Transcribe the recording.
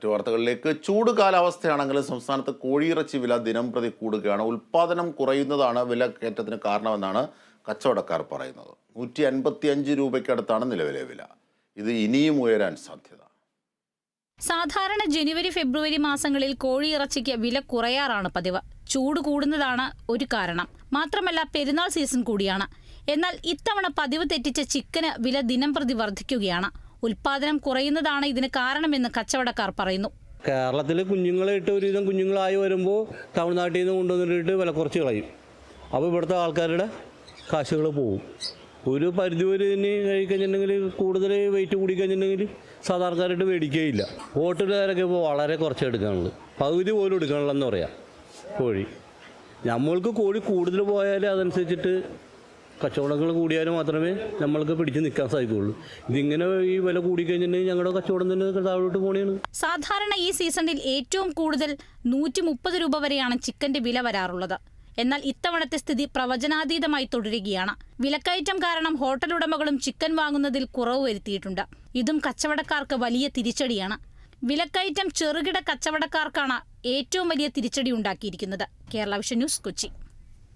മറ്റു വാർത്തകളിലേക്ക് ചൂട് കാലാവസ്ഥയാണെങ്കിലും സംസ്ഥാനത്ത് കോഴിയിറച്ചി വില ദിനം പ്രതി കൂടുകയാണ്. ഉൽപാദനം കുറയുന്നതാണ് വില കയറ്റത്തിന് കാരണമെന്നാണ് കച്ചവടക്കാർ പറയുന്നത്. നൂറ്റി അൻപത്തി അഞ്ച് രൂപയ്ക്കടുത്താണ് നിലവിലെ വില. ഇത് ഇനിയും ഉയരാൻ സാധ്യത. സാധാരണ ജനുവരി ഫെബ്രുവരി മാസങ്ങളിൽ കോഴിയിറച്ചിക്ക് വില കുറയാറാണ് പതിവ്. ചൂട് കൂടുന്നതാണ് ഒരു കാരണം. മാത്രമല്ല പെരുന്നാൾ സീസൺ കൂടിയാണ്. എന്നാൽ ഇത്തവണ പതിവ് തെറ്റിച്ച ചിക്കന് വില ദിനം പ്രതി വർദ്ധിക്കുകയാണ്. ഉൽപാദനം കുറയുന്നതാണ് ഇതിന് കാരണമെന്ന് കച്ചവടക്കാർ പറയുന്നു. കേരളത്തിൽ കുഞ്ഞുങ്ങളായിട്ട് ഒരുവിധം കുഞ്ഞുങ്ങളായി വരുമ്പോൾ തമിഴ്നാട്ടിൽ നിന്ന് കൊണ്ടുവന്നിട്ട് വില കുറച്ച് കളയും. അപ്പോൾ ഇവിടുത്തെ ആൾക്കാരുടെ കാശുകൾ പോവും. ഒരു പരിധി വരെ തന്നെ കഴിക്കഴിഞ്ഞിട്ടുണ്ടെങ്കിൽ കൂടുതൽ വെയിറ്റ് കൂടിക്കഴിഞ്ഞിട്ടുണ്ടെങ്കിൽ സാധാരണക്കാരായിട്ട് മേടിക്കുകയില്ല ഹോട്ടലുകാരൊക്കെ ഇപ്പോൾ വളരെ കുറച്ച് എടുക്കാനുള്ളൂ പകുതി പോലും എടുക്കാനുള്ളതെന്ന് പറയാം. കോഴി. നമ്മൾക്ക് കോഴി കൂടുതൽ പോയാൽ അതനുസരിച്ചിട്ട് കച്ചവടങ്ങൾ കൂടിയാലും മാത്രമേ നമ്മൾക്ക് പിടിച്ചു നിൽക്കാൻ സാധിക്കുകയുള്ളൂ. ഇതിങ്ങനെ ഈ വില കൂടിക്കഴിഞ്ഞിട്ടുണ്ടെങ്കിൽ ഞങ്ങളുടെ കച്ചവടം തന്നെ താഴോട്ട് പോകണേണ് സാധാരണ ഈ സീസണിൽ ഏറ്റവും കൂടുതൽ നൂറ്റി മുപ്പത് രൂപ വരെയാണ് ചിക്കന്റെ വില വരാറുള്ളത്. എന്നാൽ ഇത്തവണത്തെ സ്ഥിതി പ്രവചനാതീതമായി തുടരുകയാണ്. വിലക്കയറ്റം കാരണം ഹോട്ടൽ ഉടമകളും ചിക്കൻ വാങ്ങുന്നതിൽ കുറവ് വരുത്തിയിട്ടുണ്ട്. ഇതും കച്ചവടക്കാർക്ക് വലിയ തിരിച്ചടിയാണ്. വിലക്കയറ്റം ചെറുകിട കച്ചവടക്കാർക്കാണ് ഏറ്റവും വലിയ തിരിച്ചടി ഉണ്ടാക്കിയിരിക്കുന്നത്. Kerala vision news Kochi.